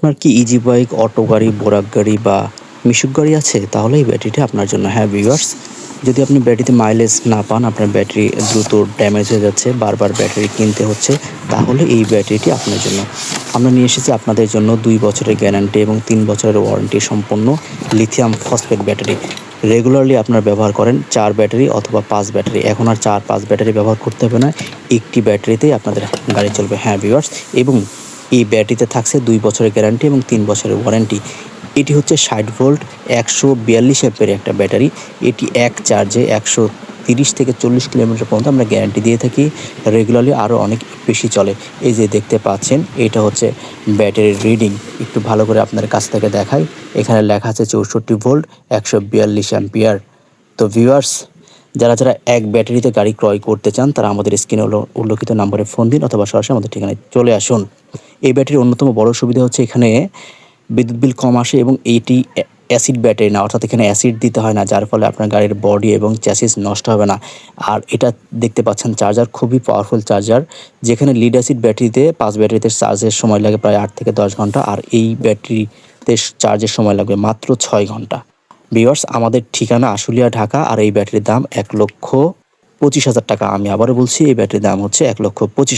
আপনার কি easy bike auto গাড়ি বোরাক গাড়ি বা মিশুক গাড়ি আছে? তাহলে এই ব্যাটারিটা আপনার জন্য। হ্যাঁ ভিউয়ার্স যদি আপনি ব্যাটারিতে মাইলেজ না পান, আপনার ব্যাটারি দ্রুত ড্যামেজ হয়ে যাচ্ছে, বারবার ব্যাটারি কিনতে হচ্ছে, তাহলে এই ব্যাটারিটি আপনার জন্য। আমরা নিয়ে এসেছি আপনাদের জন্য দুই বছরের গ্যারান্টি এবং তিন বছরের ওয়ারেন্টি সম্পন্ন লিথিয়াম ফসফেট ব্যাটারি রেগুলারলি আপনার ব্যবহার করেন চার ব্যাটারি অথবা পাঁচ ব্যাটারি এখন আর চার, পাঁচ ব্যাটারি ব্যবহার করতে হবে না। একটি ব্যাটারিতেই আপনাদের গাড়ি চলবে। হ্যাঁ ভিউয়ার্স এবং এই ব্যাটারিতে থাকছে দুই বছরের গ্যারান্টি এবং তিন বছরের ওয়ারেন্টি। এটি হচ্ছে ষাট ভোল্ট, একশো বিয়াল্লিশ অ্যাম্পের একটা ব্যাটারি। এটি এক চার্জে একশো তিরিশ থেকে চল্লিশ কিলোমিটার পর্যন্ত আমরা গ্যারান্টি দিয়ে থাকি। রেগুলারলি আরও অনেক বেশি চলে। এই যে দেখতে পাচ্ছেন, এটা হচ্ছে ব্যাটারির রিডিং। একটু ভালো করে আপনার কাছ থেকে দেখাই। এখানে লেখা আছে চৌষট্টি ভোল্ট, একশো বিয়াল্লিশ অ্যাম্পিয়ার। তো ভিউয়ার্স, যারা যারা এক ব্যাটারিতে গাড়ি ক্রয় করতে চান, তারা আমাদের স্ক্রিনে উল্লেখিত নম্বরে ফোন দিন অথবা সরাসরি আমাদের ঠিকানায় চলে আসুন। এই ব্যাটারির অন্যতম বড় সুবিধা হচ্ছে এখানে বিদ্যুৎ বিল কম আসে এবং এইটি অ্যাসিড ব্যাটারি না, অর্থাৎ এখানে অ্যাসিড দিতে হয় না, যার ফলে আপনার গাড়ির বডি এবং চ্যাসিস নষ্ট হবে না। আর এটা দেখতে পাচ্ছেন, চার্জার খুবই পাওয়ারফুল চার্জার, যেখানে লিড অ্যাসিড ব্যাটারিতে পাঁচ ব্যাটারিতে চার্জের সময় লাগে প্রায় আট থেকে দশ ঘণ্টা, আর এই ব্যাটারিতে চার্জের সময় লাগবে মাত্র ছয় ঘণ্টা। ভিওয়ার্স আমাদের ঠিকানা আশুলিয়া, ঢাকা, আর এই ব্যাটারির দাম এক লক্ষ পঁচিশ হাজার টাকা। আমি আবারও বলছি, এই ব্যাটারির দাম হচ্ছে এক লক্ষ পঁচিশ